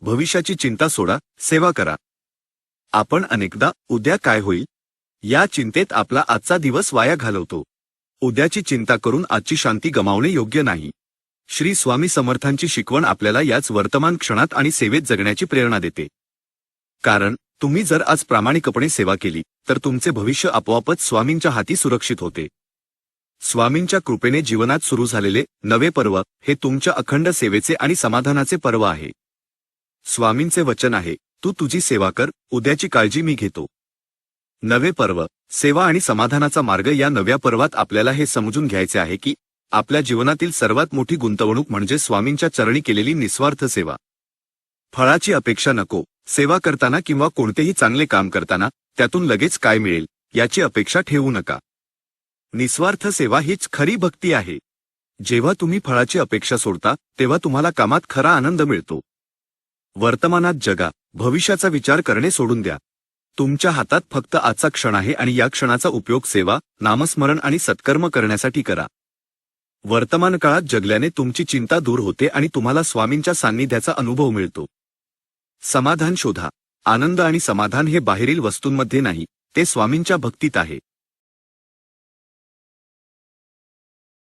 भविष्याची चिंता सोडा सेवा करा. आपण अनेकदा उद्या काय होईल? या चिंतेत आपला आजचा दिवस वाया घालवतो. उद्याची चिंता करून आजची शांती गमावणे योग्य नाही. श्री स्वामी समर्थांची शिकवण आपल्याला याच वर्तमान क्षणात आणि सेवेत जगण्याची प्रेरणा देते. कारण तुम्ही जर आज प्रामाणिकपणे सेवा केली तर तुमचे भविष्य आपोआपच स्वामींच्या हाती सुरक्षित होते. स्वामींच्या कृपेने जीवनात सुरू झालेले नवे पर्व हे तुमच्या अखंड सेवेचे आणि समाधानाचे पर्व आहे. स्वामींचे वचन आहे तू तुझी सेवा कर उद्याची काळजी मी घेतो. नवे पर्व सेवा आणि समाधानाचा मार्ग या नव्या पर्वात आपल्याला हे समजून घ्यायचे आहे की आपल्या जीवनातील सर्वात मोठी गुंतवणूक म्हणजे स्वामींच्या चरणी केलेली निस्वार्थ सेवा. फळाची अपेक्षा नको सेवा करताना किंवा कोणतेही चांगले काम करताना त्यातून लगेच काय मिळेल याची अपेक्षा ठेवू नका. निस्वार्थ सेवा हीच खरी भक्ती आहे. जेव्हा तुम्ही फळाची अपेक्षा सोडता तेव्हा तुम्हाला कामात खरा आनंद मिळतो. वर्तमानात जगा. भविष्याचा विचार करणे सोडून द्या. तुमच्या हातात फक्त आजचा क्षण आहे आणि या क्षणाचा उपयोग सेवा नामस्मरण आणि सत्कर्म करण्यासाठी करा. वर्तमान काळात जगल्याने तुमची चिंता दूर होते आणि तुम्हाला स्वामींच्या सान्निध्याचा अनुभव मिळतो. समाधान शोधा. आनंद आणि समाधान हे बाहेरील वस्तूंमध्ये नाही ते स्वामींच्या भक्तीत आहे.